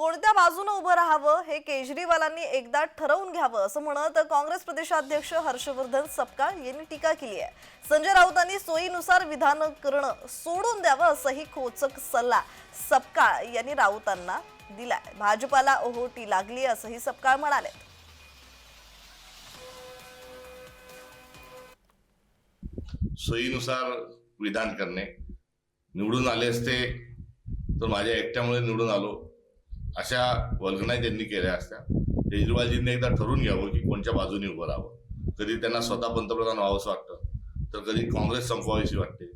कोणत्या बाजूने उभं राहावं हे केजरीवालांनी एकदा ठरवून घ्यावं असं म्हणत काँग्रेस प्रदेशाध्यक्ष हर्षवर्धन सपकाळ यांनी टीका केली आहे. संजय राऊतांनी सोयीनुसार विधान करणं सोडून द्यावं असंही खोचक सल्ला सपकाळ यांनी राऊतांना दिलाय. भाजपाला ओहोटी लागली असंही सपकाळ म्हणाले. सोयीनुसार विधान करणे. निवडून आले असते तर माझ्या एकट्यामुळे निवडून आलो. अशा वल्गनाही त्यांनी केल्या असत्या. केजरीवालजींनी एकदा ठरवून घ्यावं की कोणच्या बाजूने उभं राहावं. कधी त्यांना स्वतः पंतप्रधान व्हावंसं वाटतं तर कधी काँग्रेस संपवावीशी वाटते.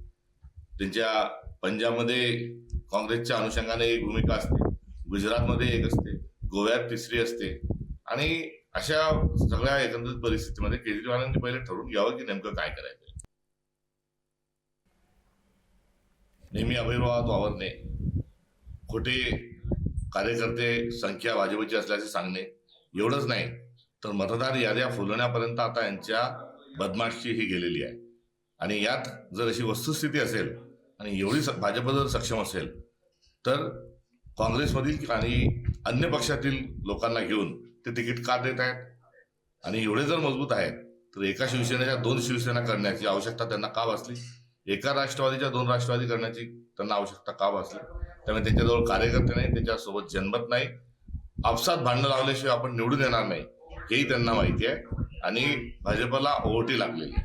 त्यांच्या पंजाबमध्ये काँग्रेसच्या अनुषंगाने एक भूमिका असते गुजरातमध्ये एक असते गोव्यात तिसरी असते. आणि अशा सगळ्या एकंदरीत परिस्थितीमध्ये केजरीवालांनी पहिले ठरवून घ्यावं की नेमकं काय करायचं नेहमी अभिर्वाहात वावरणे खोटे कार्यकर्ते संख्या भाजपची असल्याचे सांगणे एवढंच नाही तर मतदार याद्या फुलवण्यापर्यंत आता यांच्या बदमाशी ही गेलेली आहे. आणि यात जर अशी वस्तुस्थिती असेल आणि एवढी स- भाजप जर सक्षम असेल तर काँग्रेसमधील आणि अन्य पक्षातील लोकांना घेऊन ते तिकीट का देत आहेत? आणि एवढे जर मजबूत आहेत तर एका शिवसेनेच्या दोन शिवसेना करण्याची आवश्यकता त्यांना का भासली? एका राष्ट्रवादीच्या दोन राष्ट्रवादी करण्याची त्यांना आवश्यकता का भासली? त्यामुळे त्याच्याजवळ कार्यकर्ते नाही त्याच्यासोबत जन्मत नाही आपसात भांडणं लावल्याशिवाय आपण निवडून येणार नाही हेही त्यांना माहिती आहे आणि भाजपला ओहोटी लागलेली आहे.